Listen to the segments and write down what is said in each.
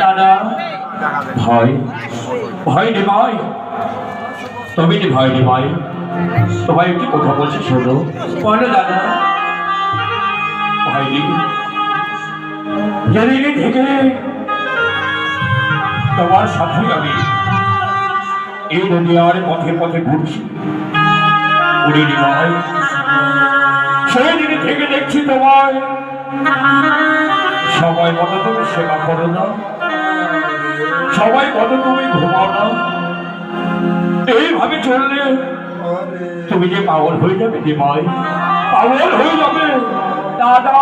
দাদা ভয় তুমি নি নিমাই তোমায় একটি কথা বলছি, শোনো। দাদা। থেকে তোমার সাথে আমি এই দুনিয়ার পথে পথে ঘুরছি। নিমাই সেই থেকে দেখছি তোমায়। সবাই মতো তুমি সেবা করো না। সবাই মতো তুমি ঘুমাও না। এইভাবে চললে তুমি যে পাগল হয়ে যাবে নিমাই পাগল হয়ে যাবে। দাদা।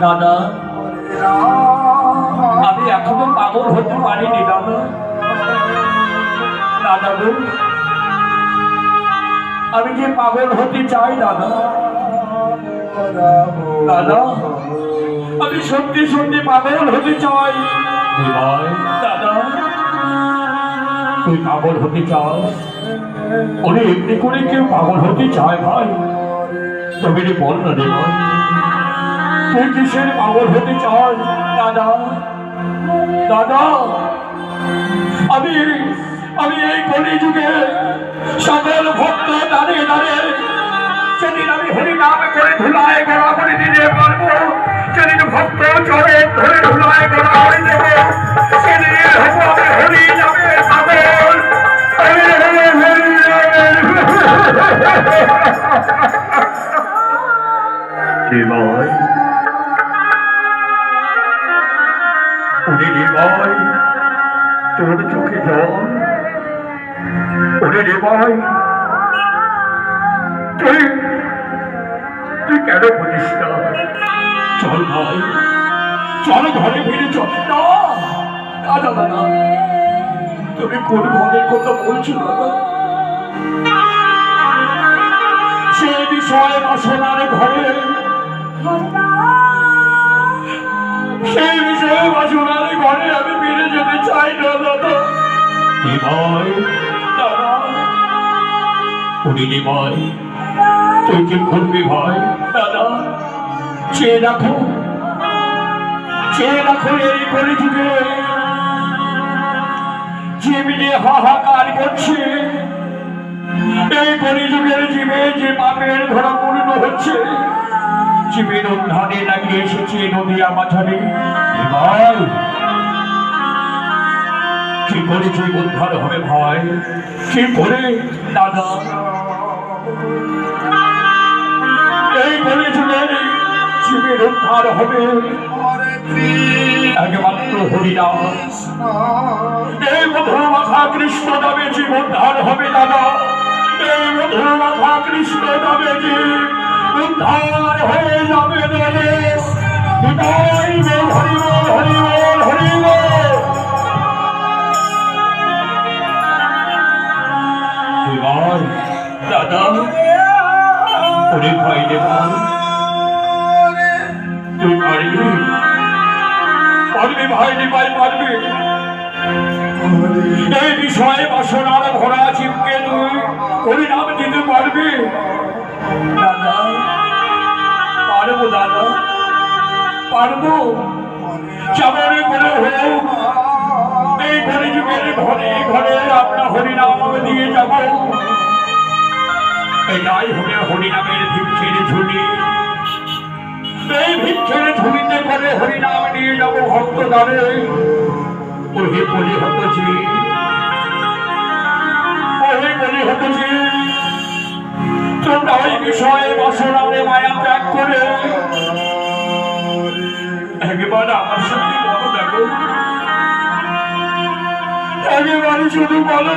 দাদা। আমি এখনও পাগল হতে পারিনি, দাদা। দাদা আমি যে পাগল হতে চাই দাদা। দাদা আমি সত্যি সত্যি পাগল হতে চাই। দাদা। তুই পাগল হতে চাও ওরে এমনি করে কেউ পাগল হতে চায় ভাই? তবে রে বল না রে ভাই। তুই কিসের পাগল হতে চাস? দাদা দাদা আমি আমি এই কলি যুগে সকল ভক্ত দাঁড়িয়ে দাঁড়িয়ে সেদিন আমি হরি নাম করে ধুলায় গড়া করে দিতে পারব সেদিন ভক্ত চরে ধরে ধুলায় গড়া করে দেব তোর চোখে জল। উনি নিমাই তুই তুই কেন বুঝিস না? চল ভাই, চল ঘরে ফিরে চল। না না দাদা না তুমি কোন ঘরের কথা বলছো দাদা সে বিষয়ে বাসনার ঘরে। সেই বিষয়ে বাসনার ঘরে আমি ফিরে যেতে চাই না দাদা দাদা উনি নিমাই তুই কি করবি ভাই দাদা, চেয়ে রাখো। চেয়ে রাখো এই পরিযুগে জীবনে হাহাকার করছে। এই পরিযুগের জীবে যে পাপের ধরা পূর্ণ হচ্ছে জীবের উদ্ধারে লাগিয়ে এসেছে নদীয়া মাঝারে। এবার কি করে তুই উদ্ধার হবে ভাই কি করে, দাদা? এই বলে যুগের জীবের উদ্ধার হবে। একমাত্র হরিনাম। এই মধু মাথা কৃষ্ণ নামে জীব উদ্ধার হবে দাদা। এই মধু মাথা কৃষ্ণ নামে জীব উদ্ধার হয়ে যাবে বল, হরি বল, হরি দাদা ওরে ভাই রে তুই পারবি পারবি ভাই ভাই পারবি এই বিষয়ে বাসনার ভরা জীবকে তুই হরিনাম দিতে পারবি। দাদা, পারব দাদা, পারব। যেমন করে হোক, এই ঘরে যুগের ঘরে ঘরে আপনার হরিনাম দিয়ে যাব। এই নাই হবে হরিনামের ভিক্ষের ঝুলি এই ভিক্ষের ঝুলিতে করে হরিনাম নিয়ে যাব ভক্ত গানে ওহে বলি হতছি ওহে বলি হতছি তোমরা ওই বিষয়ে বসনামে মায়া ত্যাগ করে একবার আমার সাথে বলো দেখো। একেবারে শুধু বলো।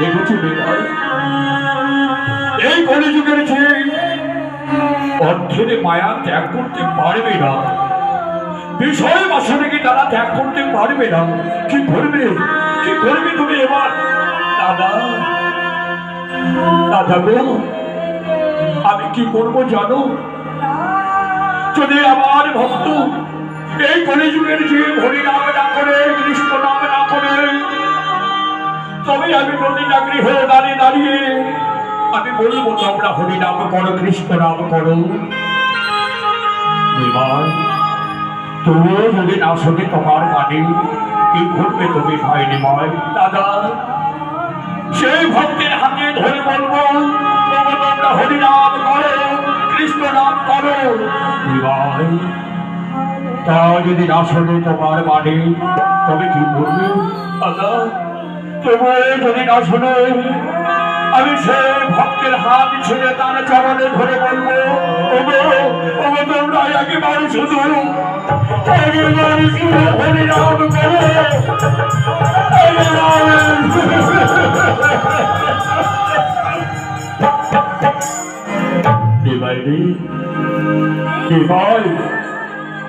দেখেছি নিমাই এই কলিযুগের যে অর্থের মায়া ত্যাগ করতে পারবে না। বিষয় বাসনে তারা ত্যাগ করতে পারবে না? কি করবে? কি করবে তুমি এবার? দাদা দাদা গো, আমি কি করব জানো? যদি আমার ভক্ত এই কলিযুগের যে হরি নাম না করে কৃষ্ণ নাম না করে তবে আমি প্রতিটা গৃহে দাঁড়িয়ে দাঁড়িয়ে আমি বলব, তোমরা হরি নাম করো, কৃষ্ণ নাম করো। তুমিও যদি না শুনে তোমার গানে কি ঘটবে তুমি ভাই নিময় দাদা, সেই ভক্তের হাতে ধরে বলব তোমরা হরি নাম করো, কৃষ্ণ নাম করো। তা যদি না শোনে তোমার মানে তবে কি করবে দাদা? তবু যদি না আমি ভক্তের হাত ছেড়ে তার চরণে ধরে বলব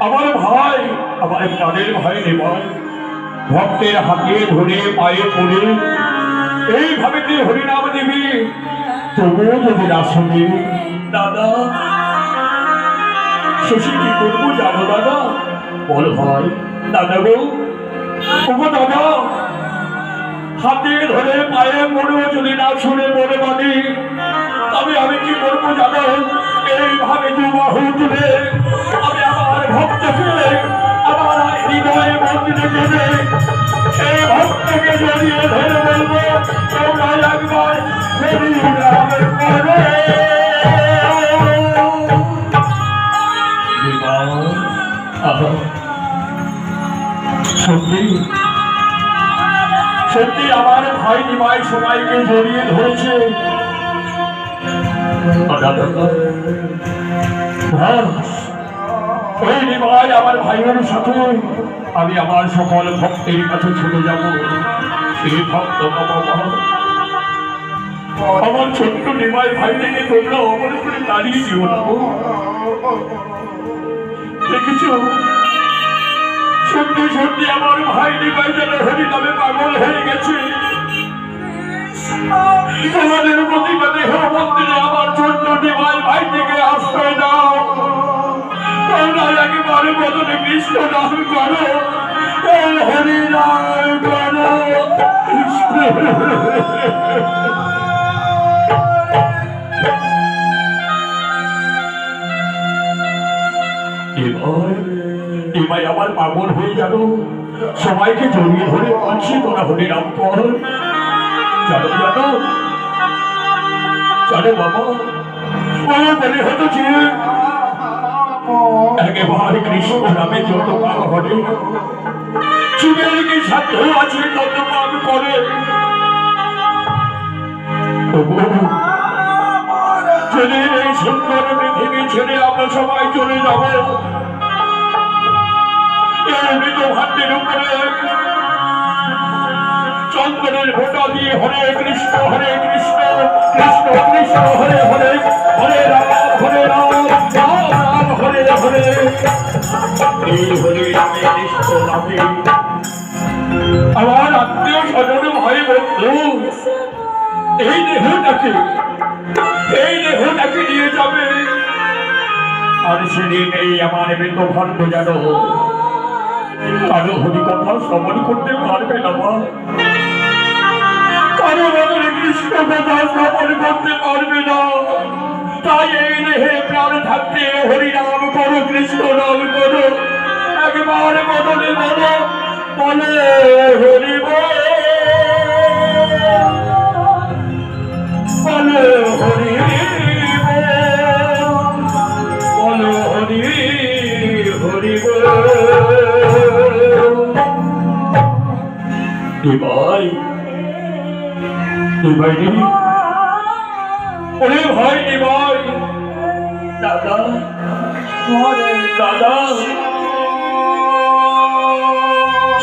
আমার ভাই, আমার প্রাণের ভাই নিবাই ভক্তের হাতে ধরে পায়ে পড়ে এইভাবে তুই হরিনাম দিবি? তবুও যদি না শুনি, দাদা। শশী কি করব জানো, দাদা? বল ভাই, দাদা গো। ওগো দাদা, হাতে ধরে পায়ে পড়েও যদি না শুনে মনে মানে তবে আমি কি করব জানো? এইভাবে দুবাহু তুলে আমি আমার ভক্তকে হৃদয়ে মন্দিরে গেলে সেই ভক্তকে জড়িয়ে ধরে বলব তোমরা একবার সত্যি? সত্যি আমার ভাই নিমাই সবাইকে জড়িয়ে ধরেছে। হ্যাঁ, নিমাই আমার ভাইয়ের সাথে আমি আমার সকল ভক্তের কাছে ছুটে যাব। সেই ভক্ত আমার ছোট্ট নিমাই ভাই থেকে তোমরা অমর করে দাঁড়িয়ে দিও। দেখেছ? সত্যি সত্যি আমার ভাই নিবাই যেন হরি নামে পাগল হয়ে গেছে। তোমাদের প্রতিবাদে হে মন্দিরে আমার ছোট্ট নিবাই ভাই থেকে আশ্রয় দাও। তোমরা একেবারে আমার পাগল হয়ে গেল সবাইকে জড়িয়ে ধরে বলছি তোরা হরে রাম কর জানো জানো জানো বাবা বলে হতো যে একেবারে কৃষ্ণ নামে যত পাপ ঘটে শিবের কি আছে তত পাপ করে। যদি সুন্দর পৃথিবী ছেড়ে আমরা সবাই চলে যাব। মৃত ভান্ডের উপরে চন্দনের ভোটা দিয়ে হরে কৃষ্ণ হরে কৃষ্ণ কৃষ্ণ কৃষ্ণ, হরে হরে হরে হরে হরে। এই হরে রামে কৃষ্ণ নামে আমার আত্মীয় স্বজন, ভাই বন্ধু, এই দেহটাকে এই দেহটাকে নিয়ে যাবে। আর সেদিন এই আমার মৃত ভাণ্ড যেন কারও হরি কথা শ্রবণ করতে পারবে না কারও বদলে কৃষ্ণ কথা শ্রবণ করতে পারবে না। তাই এই দেহে প্রাণ থাকতে বদলে বলো বলে হরি বল বলো বলো ভাই ওরে ভাই রে ভাই। দাদা, ওরে দাদা।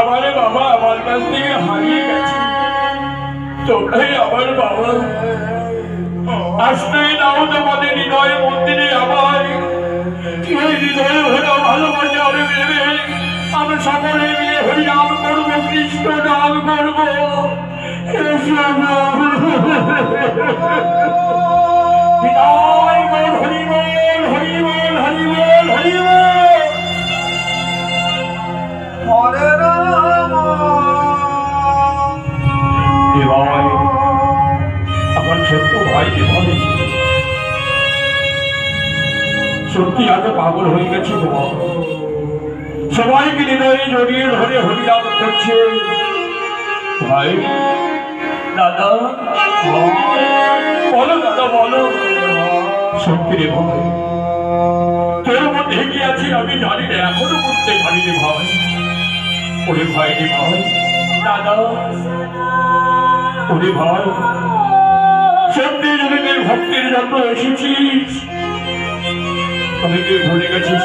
আমার বাবা, আমার কাছ থেকে হারিয়ে গেছে। তোমরাই আমার বাবা। আশ্রয় দাও তোমাদের হৃদয় মন্দিরে আমার হৃদয়ে হলো ভালোবাসা আমি সকলে মিলে হরিনাম করব, কৃষ্ণ করব। হৃদয় বল আমার ছোট্ট ভাই দেবাই সত্যি আজ পাগল হয়ে গেছে তোমার সবাইকে হৃদয়ে জড়িয়ে ধরে হরিনাম করছে। ভাই, দাদা বলো দাদা, বলো। সত্যি রে ভাই, তোর মধ্যে কি আছে আমি জানি না, এখনও বুঝতে পারিনি ভাই। ওরে ভাই রে ভাই, দাদা ওরে ভাই সত্যি জগতের ভক্তির জন্য এসেছিস তুমি কি ভুলে গেছিস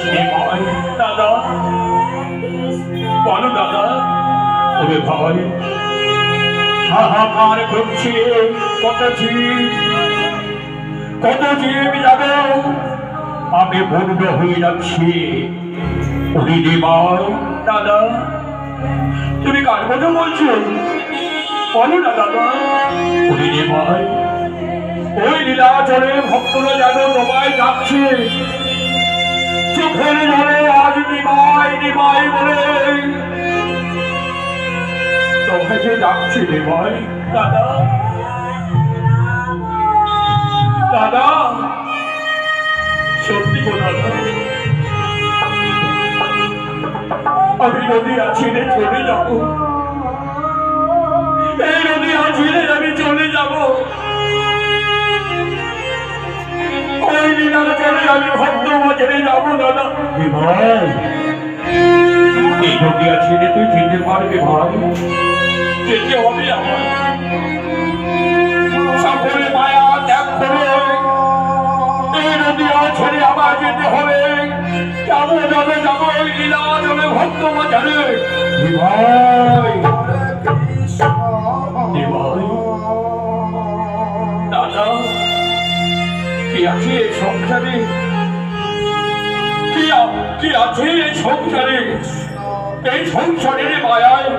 দাদা। বলো দাদা। ওরে ভাই, হাহাকার করছি কত কত জীব যাবে আমি বন্ধ হয়ে যাচ্ছি। ওরে রে ভাই, দাদা, তুমি কার কথা বলছো? বলো না দাদা রে ভাই। ওই লীলাচলে ভক্তরা যেন তোমায় যাচ্ছে। চোখের জলে আজ নিমাই নিমাই বলে। যে ডাকছে রে ভাই দাদা। দাদা। সত্যি দাদা আমি নদী আছি রে চলে যাব। আমি ভক্ত বাজারে যাব দাদা। ভাই? এই নদী আছে রে তুই? যেতে পারবি ভাই। যেতে হবে আমার। সকলে মায়া ত্যাগ করে এই নদী ছেড়ে আবার যেতে হবে। যাব যাবে যাব লীলা যাবে ভক্ত ভাই? আছে এই সংসারে? কি কি আছে এই সংসারে? এই সংসারের মায়ায়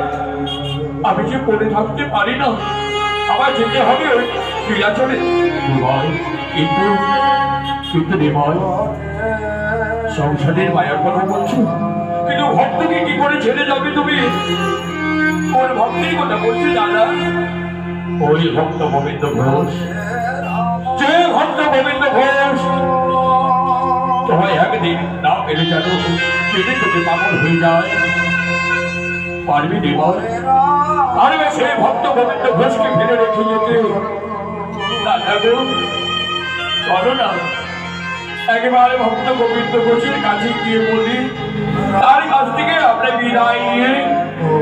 আমি যে পড়ে থাকতে পারি না আমার যেতে হবে ওই নীলাচলে কিন্তু কিন্তু সংসারের মায়ার কথা বলছো? কিন্তু ভক্তকে কি করে ছেড়ে যাবে তুমি? কোন ভক্তের কথা বলছি দাদা? ওই ভক্ত গোবিন্দ ঘোষ। যে ভক্ত গোবিন্দ ঘোষ তোমায় ভক্ত গোবিন্দ ঘোষের কাছে গিয়ে বলি, তার কাছ থেকে আমরা বিদায় নিয়ে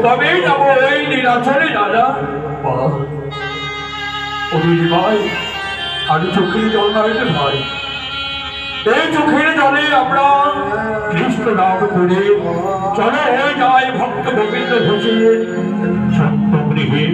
তবেই যাব। ওই নীলাচলে দাদা ਸਾਡੀ ਚੁੱਕੀ ਚੌਲ ਨਾਲ ਤੇ ਮਾਰੀ ਇਹ ਚੁਖੇ ਜਾਣੇ ਆਪਣਾ ਇਸ਼ਟ ਨਾਮ ਕੋਰੇ ਚੜੇ ਹੈ ਜਾਏ ਭਗਤ ਗੋਬਿੰਦ ਖੁਸ਼ੀ ਸੰਤੋਂ ਰਹੀ